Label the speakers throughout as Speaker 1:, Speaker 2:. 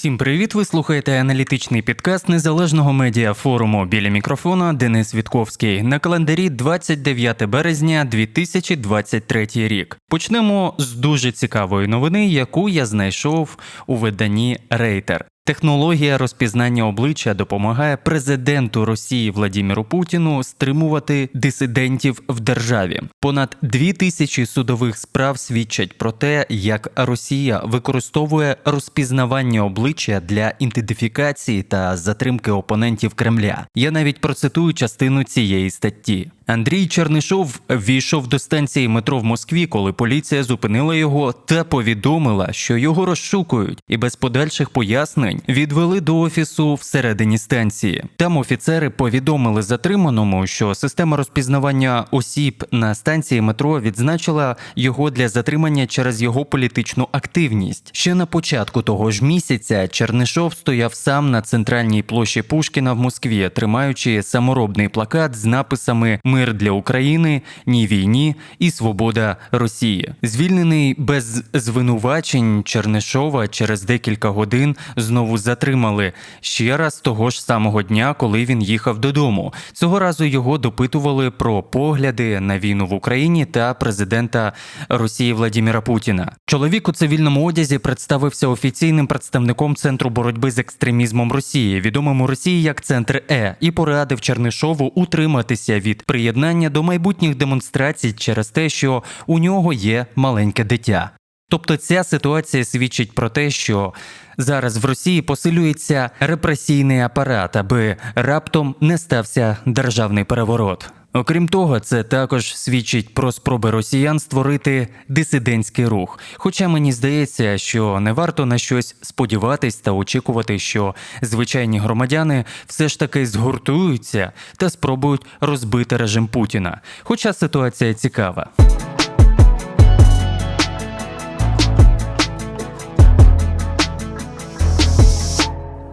Speaker 1: Всім привіт! Ви слухаєте аналітичний підкаст незалежного медіа форуму біля мікрофона Денис Вітковський на календарі 29 березня 2023 рік. Почнемо з дуже цікавої новини, яку я знайшов у виданні Рейтер. Технологія розпізнання обличчя допомагає президенту Росії Владіміру Путіну стримувати дисидентів в державі. Понад дві тисячі судових справ свідчать про те, як Росія використовує розпізнавання обличчя для ідентифікації та затримки опонентів Кремля. Я навіть процитую частину цієї статті. Андрій Чернишов війшов до станції метро в Москві, коли поліція зупинила його та повідомила, що його розшукують, і без подальших пояснень відвели до офісу всередині станції. Там офіцери повідомили затриманому, що система розпізнавання осіб на станції метро відзначила його для затримання через його політичну активність. Ще на початку того ж місяця Чернишов стояв сам на центральній площі Пушкіна в Москві, тримаючи саморобний плакат з написами мир для України, ні війні і свобода Росії. Звільнений без звинувачень Чернишова через декілька годин знову затримали ще раз того ж самого дня, коли він їхав додому. Цього разу його допитували про погляди на війну в Україні та президента Росії Владіміра Путіна. Чоловік у цивільному одязі представився офіційним представником центру боротьби з екстремізмом Росії, відомим у Росії як Центр Е, і порадив Чернишову утриматися від приєднання до майбутніх демонстрацій через те, що у нього є маленьке дитя. Тобто ця ситуація свідчить про те, що зараз в Росії посилюється репресійний апарат, аби раптом не стався державний переворот. Окрім того, це також свідчить про спроби росіян створити дисидентський рух. Хоча мені здається, що не варто на щось сподіватись та очікувати, що звичайні громадяни все ж таки згуртуються та спробують розбити режим Путіна. Хоча ситуація цікава.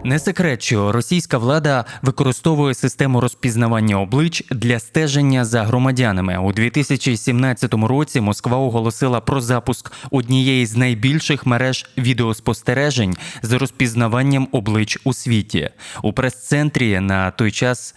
Speaker 1: Не секрет, що російська влада використовує систему розпізнавання облич для стеження за громадянами у 2017 році. Москва оголосила про запуск однієї з найбільших мереж відеоспостережень з розпізнаванням облич у світі у прес-центрі на той час.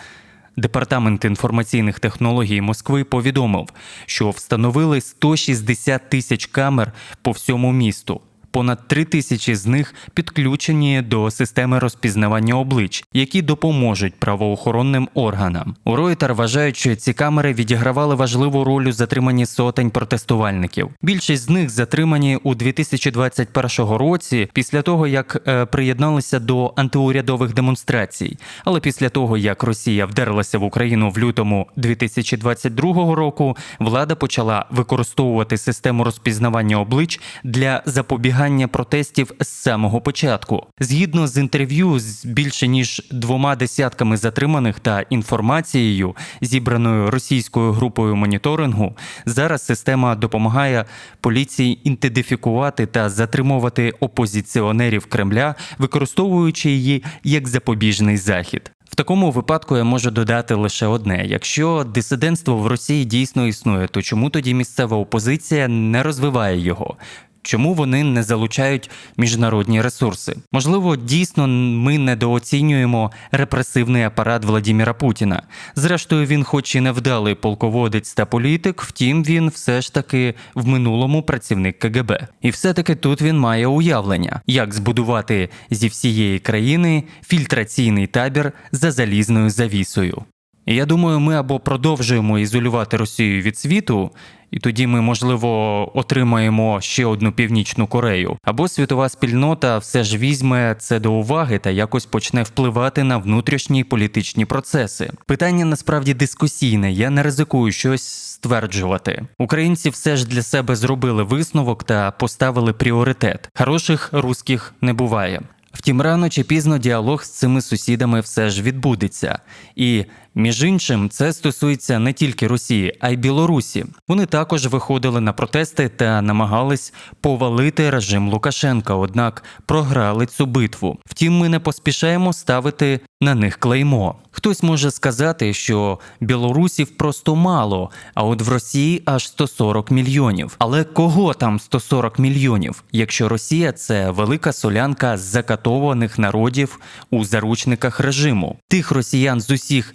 Speaker 1: Департамент інформаційних технологій Москви повідомив, що встановили 160 тисяч камер по всьому місту. Понад три тисячі з них підключені до системи розпізнавання облич, які допоможуть правоохоронним органам. У Reuters вважають, що ці камери відігравали важливу роль у затриманні сотень протестувальників. Більшість з них затримані у 2021 році, після того як е, приєдналися до антиурядових демонстрацій. Але після того як Росія вдерлася в Україну в лютому 2022 року, влада почала використовувати систему розпізнавання облич для запобігання запобігання протестів з самого початку. Згідно з інтерв'ю з більше ніж двома десятками затриманих та інформацією, зібраною російською групою моніторингу, зараз система допомагає поліції ідентифікувати та затримувати опозиціонерів Кремля, використовуючи її як запобіжний захід. В такому випадку я можу додати лише одне: якщо дисидентство в Росії дійсно існує, то чому тоді місцева опозиція не розвиває його? Чому вони не залучають міжнародні ресурси? Можливо, дійсно ми недооцінюємо репресивний апарат Владіміра Путіна. Зрештою, він, хоч і невдалий полководець та політик, втім він все ж таки в минулому працівник КГБ. І все-таки тут він має уявлення, як збудувати зі всієї країни фільтраційний табір за залізною завісою. Я думаю, ми або продовжуємо ізолювати Росію від світу, і тоді ми, можливо, отримаємо ще одну північну Корею, або світова спільнота все ж візьме це до уваги та якось почне впливати на внутрішні політичні процеси. Питання насправді дискусійне. Я не ризикую щось стверджувати. Українці все ж для себе зробили висновок та поставили пріоритет. Хороших русських не буває. Втім, рано чи пізно діалог з цими сусідами все ж відбудеться, і Між іншим, це стосується не тільки Росії, а й Білорусі. Вони також виходили на протести та намагались повалити режим Лукашенка, однак програли цю битву. Втім, ми не поспішаємо ставити на них клеймо. Хтось може сказати, що білорусів просто мало, а от в Росії аж 140 мільйонів. Але кого там 140 мільйонів, якщо Росія це велика солянка закатованих народів у заручниках режиму? Тих росіян з усіх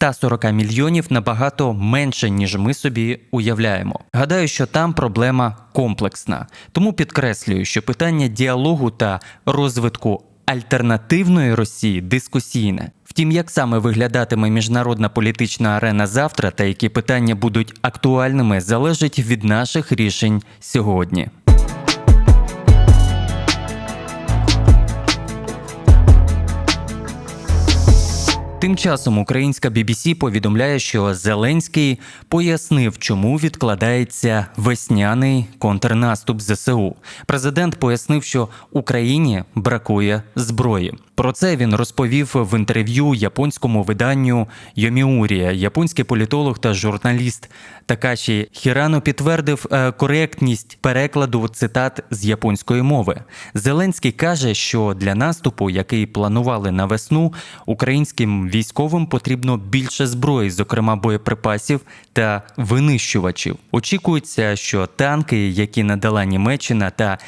Speaker 1: 140 мільйонів набагато менше, ніж ми собі уявляємо. Гадаю, що там проблема комплексна. Тому підкреслюю, що питання діалогу та розвитку альтернативної Росії дискусійне. Втім, як саме виглядатиме міжнародна політична арена завтра та які питання будуть актуальними, залежить від наших рішень сьогодні. Тим часом українська BBC повідомляє, що Зеленський пояснив, чому відкладається весняний контрнаступ ЗСУ. Президент пояснив, що Україні бракує зброї. Про це він розповів в інтерв'ю японському виданню Йоміурія. Японський політолог та журналіст Такаші Хірано підтвердив е, коректність перекладу цитат з японської мови. Зеленський каже, що для наступу, який планували на весну, українським військовим потрібно більше зброї, зокрема боєприпасів та винищувачів. Очікується, що танки, які надала Німеччина та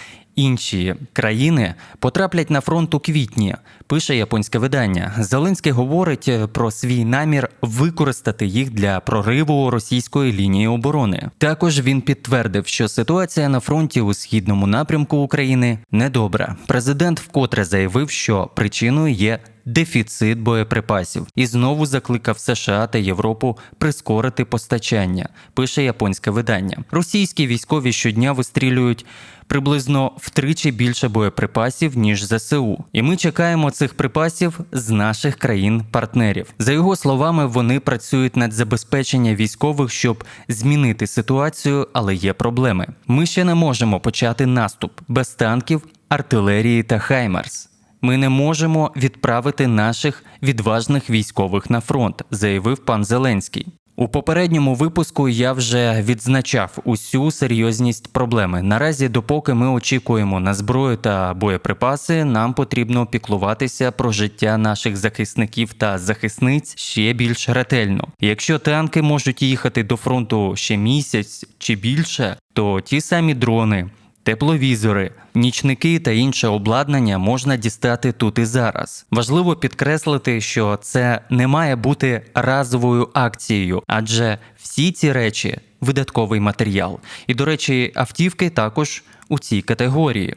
Speaker 1: Інші країни потраплять на фронт у квітні, пише японське видання. Зеленський говорить про свій намір використати їх для прориву російської лінії оборони. Також він підтвердив, що ситуація на фронті у східному напрямку України недобра. Президент вкотре заявив, що причиною є дефіцит боєприпасів і знову закликав США та Європу прискорити постачання. Пише японське видання. Російські військові щодня вистрілюють приблизно втричі більше боєприпасів ніж ЗСУ, і ми чекаємо цих припасів з наших країн-партнерів. За його словами, вони працюють над забезпеченням військових, щоб змінити ситуацію, але є проблеми. Ми ще не можемо почати наступ без танків, артилерії та Хаймерс. Ми не можемо відправити наших відважних військових на фронт, заявив пан Зеленський. У попередньому випуску я вже відзначав усю серйозність проблеми. Наразі, допоки ми очікуємо на зброю та боєприпаси, нам потрібно піклуватися про життя наших захисників та захисниць ще більш ретельно. Якщо танки можуть їхати до фронту ще місяць чи більше, то ті самі дрони тепловізори, нічники та інше обладнання можна дістати тут і зараз. Важливо підкреслити, що це не має бути разовою акцією, адже всі ці речі видатковий матеріал. І, до речі, автівки також у цій категорії.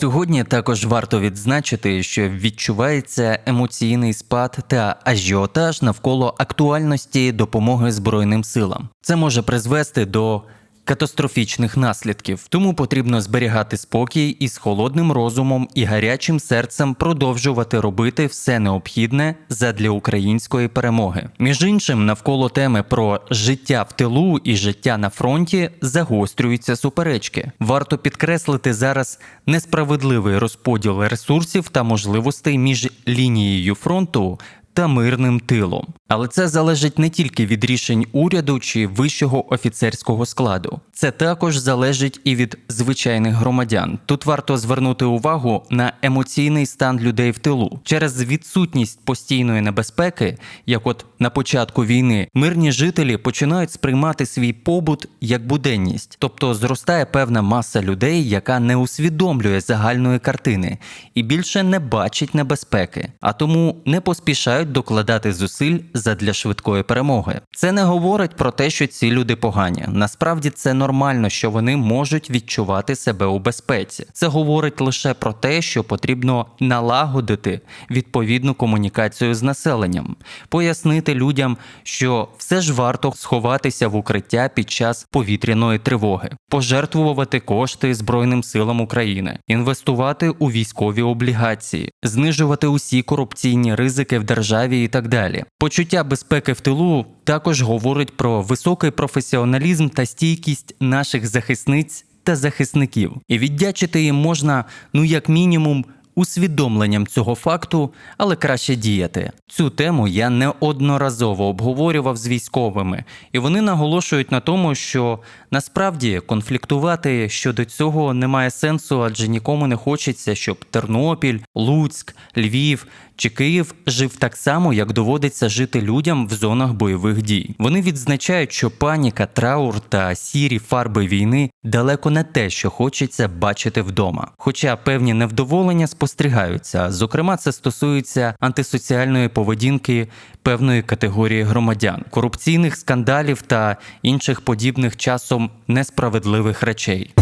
Speaker 1: Сьогодні також варто відзначити, що відчувається емоційний спад та ажіотаж навколо актуальності допомоги Збройним силам. Це може призвести до катастрофічних наслідків. Тому потрібно зберігати спокій і з холодним розумом і гарячим серцем продовжувати робити все необхідне задля української перемоги. Між іншим, навколо теми про життя в тилу і життя на фронті загострюються суперечки. Варто підкреслити зараз несправедливий розподіл ресурсів та можливостей між лінією фронту та мирним тилом. Але це залежить не тільки від рішень уряду чи вищого офіцерського складу, це також залежить і від звичайних громадян. Тут варто звернути увагу на емоційний стан людей в тилу через відсутність постійної небезпеки, як от на початку війни, мирні жителі починають сприймати свій побут як буденність, тобто зростає певна маса людей, яка не усвідомлює загальної картини і більше не бачить небезпеки, а тому не поспішають докладати зусиль задля швидкої перемоги. Це не говорить про те, що ці люди погані. Насправді це нормально, що вони можуть відчувати себе у безпеці. Це говорить лише про те, що потрібно налагодити відповідну комунікацію з населенням, пояснити людям, що все ж варто сховатися в укриття під час повітряної тривоги, пожертвувати кошти Збройним силам України, інвестувати у військові облігації, знижувати усі корупційні ризики в державі і так далі. Почуття безпеки в тилу також говорить про високий професіоналізм та стійкість наших захисниць та захисників. І віддячити їм можна, ну як мінімум, усвідомленням цього факту, але краще діяти. Цю тему я неодноразово обговорював з військовими, і вони наголошують на тому, що насправді конфліктувати щодо цього немає сенсу, адже нікому не хочеться, щоб Тернопіль, Луцьк, Львів чи Київ жив так само, як доводиться жити людям в зонах бойових дій. Вони відзначають, що паніка, траур та сірі фарби війни далеко не те, що хочеться бачити вдома. Хоча певні невдоволення спостерігаються. Зокрема, це стосується антисоціальної поведінки певної категорії громадян, корупційних скандалів та інших подібних часом несправедливих речей.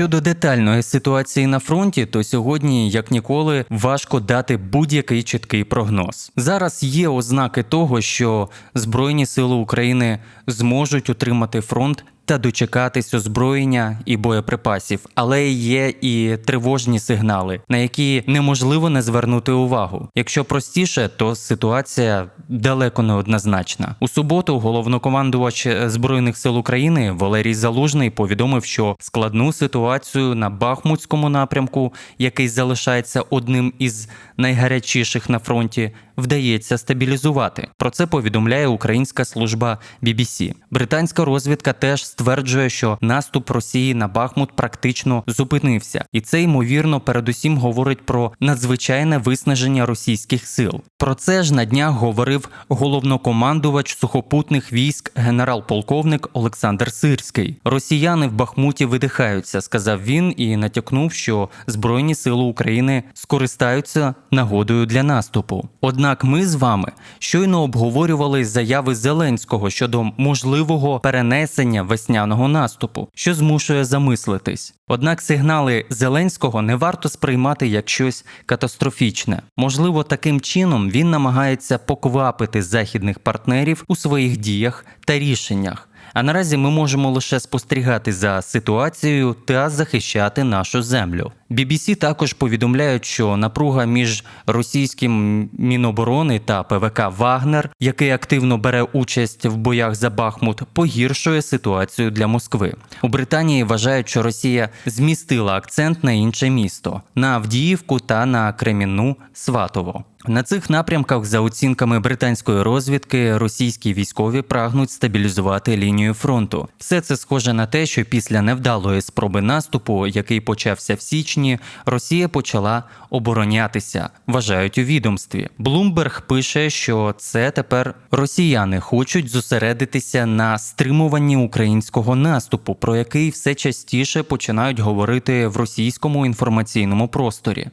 Speaker 1: Щодо детальної ситуації на фронті, то сьогодні, як ніколи, важко дати будь-який чіткий прогноз. Зараз є ознаки того, що Збройні Сили України зможуть утримати фронт та дочекатись озброєння і боєприпасів, але є і тривожні сигнали, на які неможливо не звернути увагу. Якщо простіше, то ситуація далеко не однозначна. У суботу головнокомандувач збройних сил України Валерій Залужний повідомив, що складну ситуацію на Бахмутському напрямку, який залишається одним із найгарячіших на фронті, вдається стабілізувати. Про це повідомляє українська служба BBC. Британська розвідка теж стверджує, що наступ Росії на Бахмут практично зупинився, і це ймовірно передусім говорить про надзвичайне виснаження російських сил. Про це ж на днях говорив головнокомандувач сухопутних військ генерал-полковник Олександр Сирський. Росіяни в Бахмуті видихаються, сказав він і натякнув, що Збройні сили України скористаються нагодою для наступу. Однак ми з вами щойно обговорювали заяви Зеленського щодо можливого перенесення весняного наступу, що змушує замислитись. Однак сигнали Зеленського не варто сприймати як щось катастрофічне. Можливо, таким чином він намагається поквапити західних партнерів у своїх діях та рішеннях. А наразі ми можемо лише спостерігати за ситуацією та захищати нашу землю. BBC також повідомляють, що напруга між російським міноборони та ПВК Вагнер, який активно бере участь в боях за Бахмут, погіршує ситуацію для Москви. У Британії вважають, що Росія змістила акцент на інше місто на Авдіївку та на Кремінну Сватово. На цих напрямках, за оцінками британської розвідки, російські військові прагнуть стабілізувати лінію фронту. Все це схоже на те, що після невдалої спроби наступу, який почався в січні, Росія почала оборонятися, вважають у відомстві. Блумберг пише, що це тепер росіяни хочуть зосередитися на стримуванні українського наступу, про який все частіше починають говорити в російському інформаційному просторі.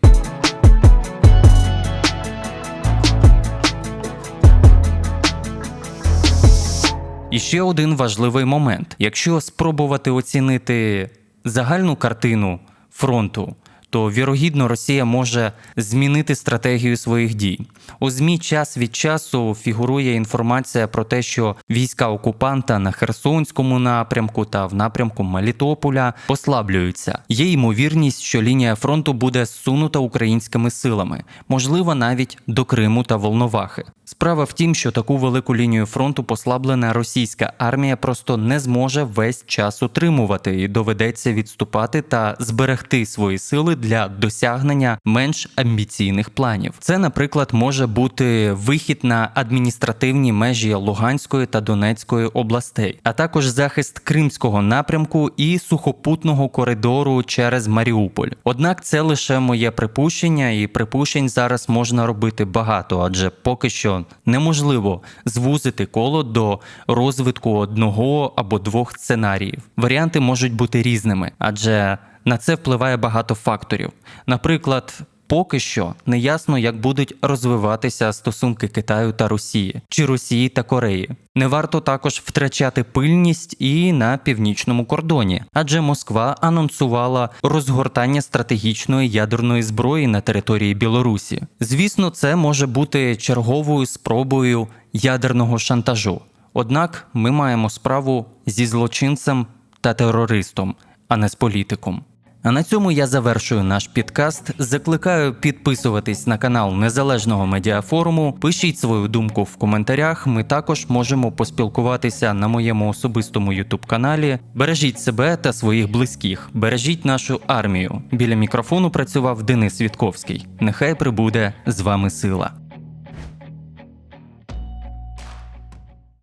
Speaker 1: І ще один важливий момент: якщо спробувати оцінити загальну картину фронту, то вірогідно Росія може змінити стратегію своїх дій. У змі час від часу фігурує інформація про те, що війська окупанта на Херсонському напрямку та в напрямку Мелітополя послаблюються. Є ймовірність, що лінія фронту буде зсунута українськими силами, можливо, навіть до Криму та Волновахи. Справа в тім, що таку велику лінію фронту послаблена російська армія просто не зможе весь час утримувати і доведеться відступати та зберегти свої сили для досягнення менш амбіційних планів. Це, наприклад, може бути вихід на адміністративні межі Луганської та Донецької областей, а також захист кримського напрямку і сухопутного коридору через Маріуполь. Однак це лише моє припущення, і припущень зараз можна робити багато, адже поки що неможливо звузити коло до розвитку одного або двох сценаріїв. Варіанти можуть бути різними, адже на це впливає багато факторів. Наприклад, поки що не ясно, як будуть розвиватися стосунки Китаю та Росії чи Росії та Кореї. Не варто також втрачати пильність і на північному кордоні, адже Москва анонсувала розгортання стратегічної ядерної зброї на території Білорусі. Звісно, це може бути черговою спробою ядерного шантажу. Однак ми маємо справу зі злочинцем та терористом, а не з політиком. А на цьому я завершую наш підкаст. Закликаю підписуватись на канал Незалежного медіафоруму. Пишіть свою думку в коментарях. Ми також можемо поспілкуватися на моєму особистому ютуб каналі. Бережіть себе та своїх близьких. Бережіть нашу армію. Біля мікрофону працював Денис Вітковський. Нехай прибуде з вами сила.